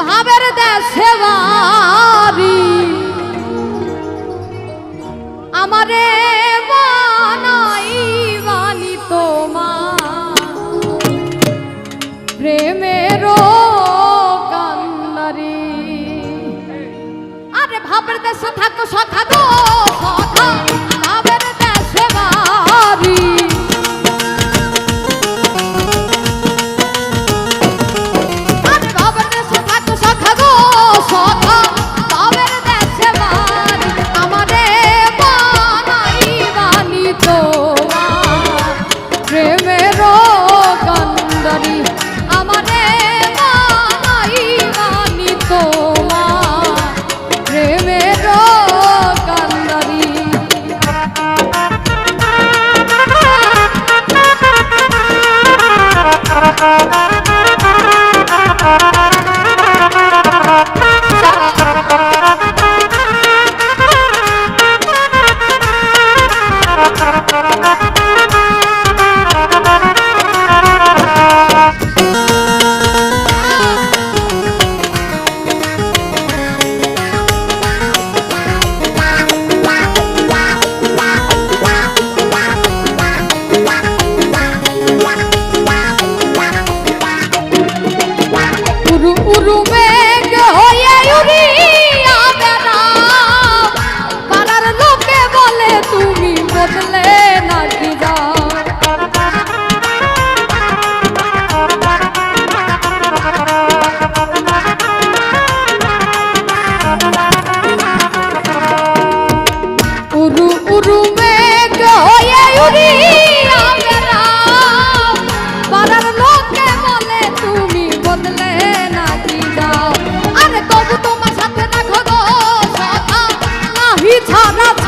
ভাবের দেশে বাড়ি। আমারে বানাই বানি তোমার। প্রেমের কান্নারি আরে ভাবের দেশে থাকো সখা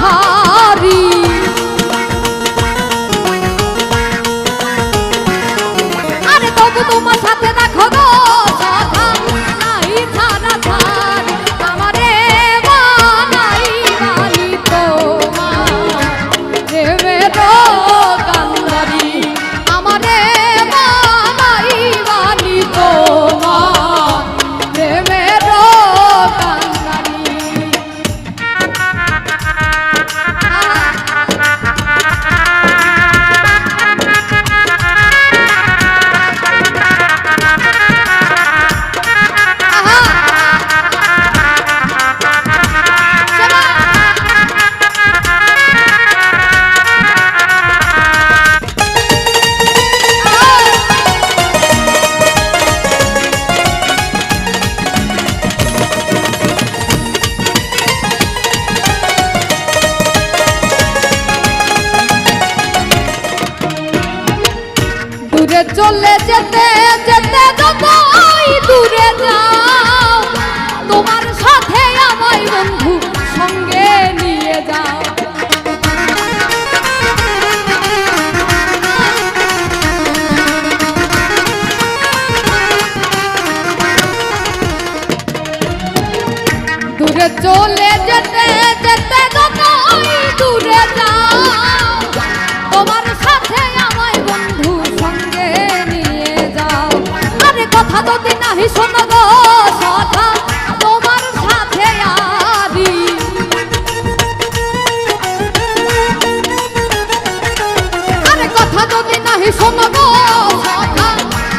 가 দূরে চলে যেতে যেতে যতই দূরে যাও। তোমার সাথে আমায় বন্ধু সঙ্গে নিয়ে যাও। দূরে চলে নাহি শোনো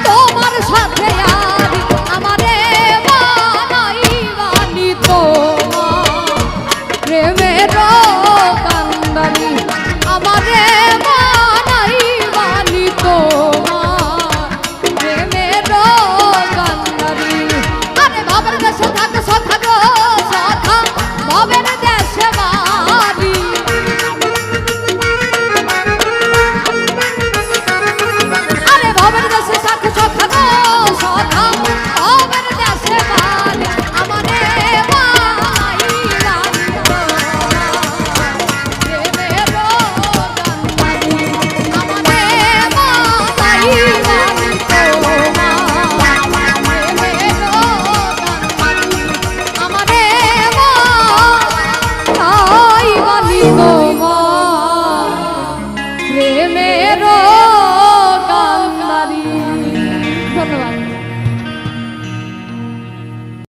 তোমার সাথে আর আমারে বানাই বানি তোমার প্রেমের